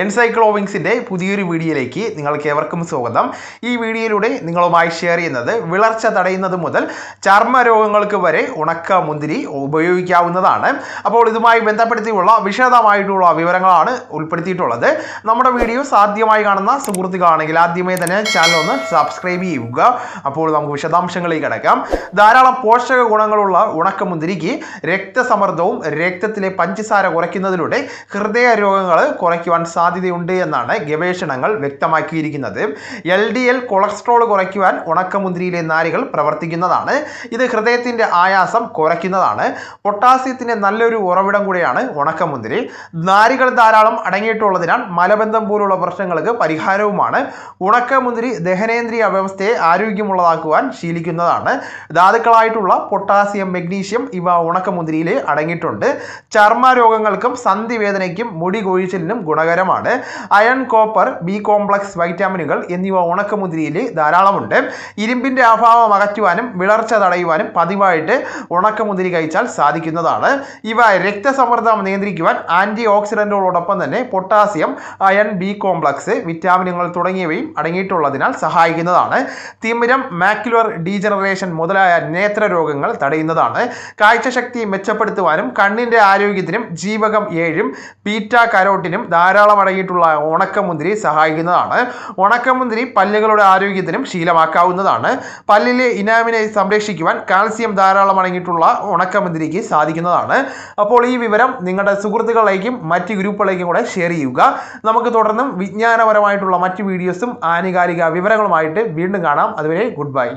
എൻസൈക്ലോവിങ്സിന്റെ പുതിയൊരു വീഡിയോയിലേക്ക് നിങ്ങൾക്ക് ഏവർക്കും സ്വാഗതം. ഈ വീഡിയോയിലൂടെ നിങ്ങളുമായി ഷെയർ ചെയ്യുന്നത് വിളർച്ച തടയുന്നത് മുതൽ ചർമ്മ രോഗങ്ങൾക്ക് വരെ ഉണക്ക മുന്തിരി ഉപയോഗിക്കാവുന്നതാണ്. അപ്പോൾ ഇതുമായി ബന്ധപ്പെടുത്തിയുള്ള വിശദമായിട്ടുള്ള വിവരങ്ങളാണ് ഉൾപ്പെടുത്തിയിട്ടുള്ളത്. നമ്മുടെ വീഡിയോ സാധ്യമായി കാണുന്ന സുഹൃത്തുക്കളാണെങ്കിൽ ആദ്യമേ തന്നെ ചാനൽ ഒന്ന് സബ്സ്ക്രൈബ് ചെയ്യുക. അപ്പോൾ നമുക്ക് വിശദാംശങ്ങളിലേക്ക് കിടക്കാം. ധാരാളം പോഷക ഗുണങ്ങളുള്ള ഉണക്കമുന്തിരിക്ക് രക്തസമ്മർദ്ദവും രക്തത്തിലെ പഞ്ചസാര കുറയ്ക്കുന്നതിലൂടെ ഹൃദയ രോഗങ്ങൾ കുറയ്ക്കുവാൻ സാധ്യതയുണ്ട് എന്നാണ് ഗവേഷണങ്ങൾ വ്യക്തമാക്കിയിരിക്കുന്നത്. എൽ ഡി എൽ കൊളസ്ട്രോൾ കുറയ്ക്കുവാൻ ഉണക്കമുന്തിരിയിലെ നാരുകൾ പ്രവർത്തിക്കുന്നതാണ്. ഇത് ഹൃദയത്തിന്റെ ആയാസം കുറയ്ക്കുന്നതാണ്. പൊട്ടാസ്യത്തിന്റെ നല്ലൊരു ഉറവിടം കൂടിയാണ് ഉണക്കമുന്തിരി. നാരുകൾ ധാരാളം അടങ്ങിയിട്ടുള്ളതിനാൽ മലബന്ധം പോലുള്ള പ്രശ്നങ്ങൾക്ക് പരിഹാരവുമാണ്. ഉണക്കമുന്തിരി ദഹനേന്ദ്രിയ വ്യവസ്ഥയെ ആരോഗ്യമുള്ളതാക്കുവാൻ ശീലിക്കുന്നതാണ്. ധാതുക്കളായിട്ടുള്ള പൊട്ടാസ്യം മഗ്നീഷ്യം ഇവ ഉണക്കമുന്തിരിയിൽ അടങ്ങിയിട്ടുണ്ട്. ചർമ്മ രോഗങ്ങൾക്കും സന്ധിവേദനയ്ക്കും മുടി കൊഴിച്ചിലിനും ഗുണകരമാണ്. അയൺ കോപ്പർ ബി കോംപ്ലക്സ് വൈറ്റാമിനുകൾ എന്നിവ ഉണക്കമുതിരിയിൽ ധാരാളമുണ്ട്. ഇരുമ്പിന്റെ അഭാവം അകറ്റുവാനും വിളർച്ച തടയുവാനും പതിവായിട്ട് ഉണക്കമുതിരി കഴിച്ചാൽ സാധിക്കുന്നതാണ്. ഇവ രക്തസമ്മർദ്ദം നിയന്ത്രിക്കുവാൻ ആന്റി ഓക്സിഡന്റുകളോടൊപ്പം തന്നെ പൊട്ടാസ്യം അയൺ ബി കോംപ്ലക്സ് വിറ്റാമിനുകൾ തുടങ്ങിയവയും അടങ്ങിയിട്ടുള്ളതിനാൽ സഹായിക്കുന്നതാണ്. തിമിരം മാക്യുലർ ഡീജനറേഷൻ മുതലായ നേത്ര രോഗങ്ങൾ തടയുന്നതാണ്. കാഴ്ചശക്തി മെച്ചപ്പെടുത്തുവാനും കണ്ണിന്റെ ആരോഗ്യത്തിനും ജീവകം ഏഴും ബീറ്റ കരോട്ടിനും ധാരാളം അടങ്ങിയിട്ടുള്ള ഉണക്കമുന്തിരി സഹായിക്കുന്നതാണ്. ഉണക്കമുന്തിരി പല്ലുകളുടെ ആരോഗ്യത്തിനും ശീലമാക്കാവുന്നതാണ്. പല്ലിലെ ഇനാമിനെ സംരക്ഷിക്കുവാൻ കാൽസ്യം ധാരാളം അടങ്ങിയിട്ടുള്ള ഉണക്കമുന്തിരിക്ക് സാധിക്കുന്നതാണ്. അപ്പോൾ ഈ വിവരം നിങ്ങളുടെ സുഹൃത്തുക്കളിലേക്കും മറ്റ് ഗ്രൂപ്പുകളിലേക്കും കൂടെ ഷെയർ ചെയ്യുക. നമുക്ക് തുടർന്നും വിജ്ഞാനപരമായിട്ടുള്ള മറ്റ് വീഡിയോസും ആനുകാലിക വിവരങ്ങളുമായിട്ട് വീണ്ടും കാണാം. അതുവരെ ഗുഡ് ബൈ.